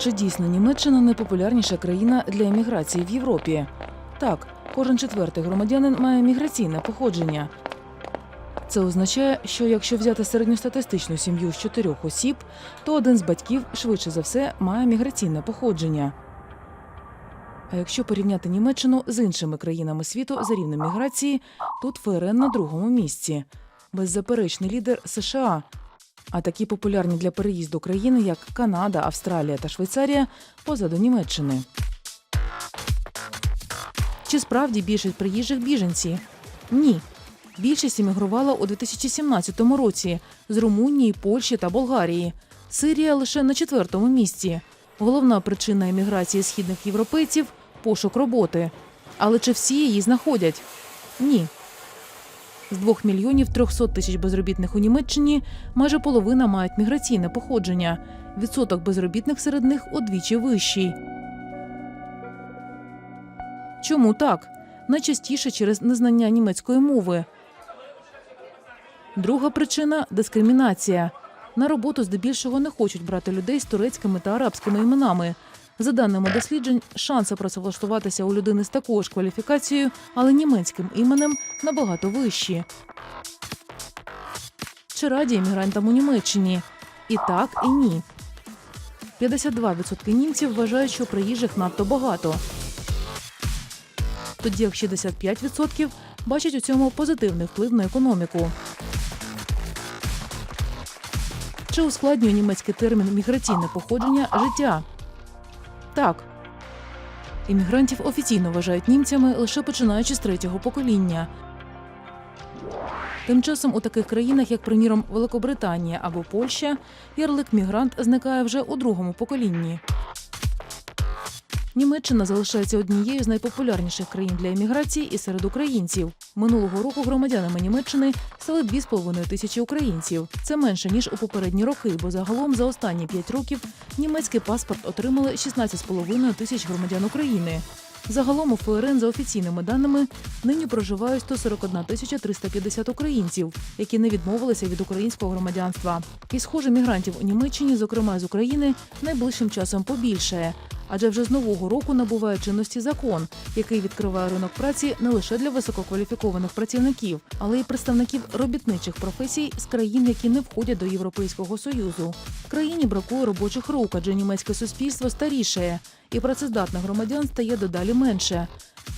Чи дійсно Німеччина найпопулярніша країна для еміграції в Європі? Так, кожен четвертий громадянин має міграційне походження. Це означає, що якщо взяти середньостатистичну сім'ю з чотирьох осіб, то один з батьків швидше за все має міграційне походження. А якщо порівняти Німеччину з іншими країнами світу за рівнем міграції, тут ФРН на другому місці. Беззаперечний лідер США. А такі популярні для переїзду країни, як Канада, Австралія та Швейцарія, позаду Німеччини. Чи справді більшість приїжджих біженці? Ні. Більшість іммігрувала у 2017 році з Румунії, Польщі та Болгарії. Сирія лише на четвертому місці. Головна причина еміграції східних європейців пошук роботи. Але чи всі її знаходять? Ні. З 2 мільйонів 300 тисяч безробітних у Німеччині майже половина мають міграційне походження. Відсоток безробітних серед них удвічі вищий. Чому так? Найчастіше через незнання німецької мови. Друга причина дискримінація. На роботу здебільшого не хочуть брати людей з турецькими та арабськими іменами. За даними досліджень, шанси працевлаштуватися у людини з такою ж кваліфікацією, але німецьким іменем набагато вищі. Чи раді іммігрантам у Німеччині? І так, і ні. 52% німців вважають, що приїжджих надто багато. Тоді як 65% бачать у цьому позитивний вплив на економіку. Чи ускладнює німецький термін міграційне походження життя? Так. Іммігрантів офіційно вважають німцями лише починаючи з третього покоління. Тим часом у таких країнах, як, приміром, Великобританія або Польща, ярлик мігрант зникає вже у другому поколінні. Німеччина залишається однією з найпопулярніших країн для еміграції і серед українців. Минулого року громадянами Німеччини стали 2,5 тисячі українців. Це менше ніж у попередні роки, бо загалом за останні 5 років німецький паспорт отримали 16,5 тисяч громадян України. Загалом у ФРН за офіційними даними нині проживають 141 тисяча 350 українців, які не відмовилися від українського громадянства. І схоже, мігрантів у Німеччині, зокрема з України, найближчим часом побільшає. Адже вже з нового року набуває чинності закон, який відкриває ринок праці не лише для висококваліфікованих працівників, але й представників робітничих професій з країн, які не входять до Європейського союзу. Країні бракує робочих рук, адже німецьке суспільство старішає, і працездатних громадян стає дедалі менше.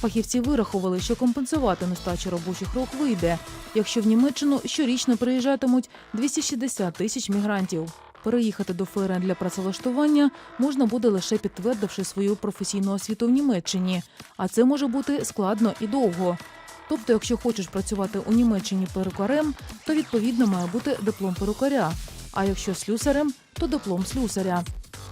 Фахівці вирахували, що компенсувати нестачу робочих рук вийде, якщо в Німеччину щорічно приїжджатимуть 260 тисяч мігрантів. Переїхати до ФРН для працевлаштування можна буде лише підтвердивши свою професійну освіту в Німеччині, а це може бути складно і довго. Тобто, якщо хочеш працювати у Німеччині перукарем, то відповідно має бути диплом перукаря. А якщо слюсарем, то диплом слюсаря.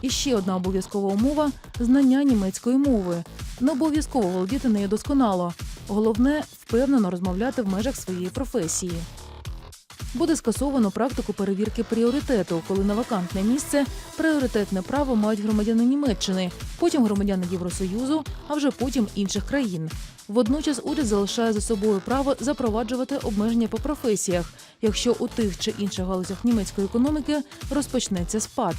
І ще одна обов'язкова умова знання німецької мови. Не обов'язково володіти нею досконало. Головне впевнено розмовляти в межах своєї професії. Буде скасовано практику перевірки пріоритету, коли на вакантне місце пріоритетне право мають громадяни Німеччини, потім громадяни Євросоюзу, а вже потім інших країн. Водночас уряд залишає за собою право запроваджувати обмеження по професіях, якщо у тих чи інших галузях німецької економіки розпочнеться спад.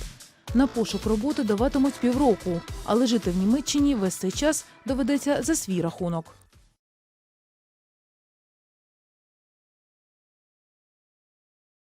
На пошук роботи даватимуть півроку, але жити в Німеччині весь цей час доведеться за свій рахунок.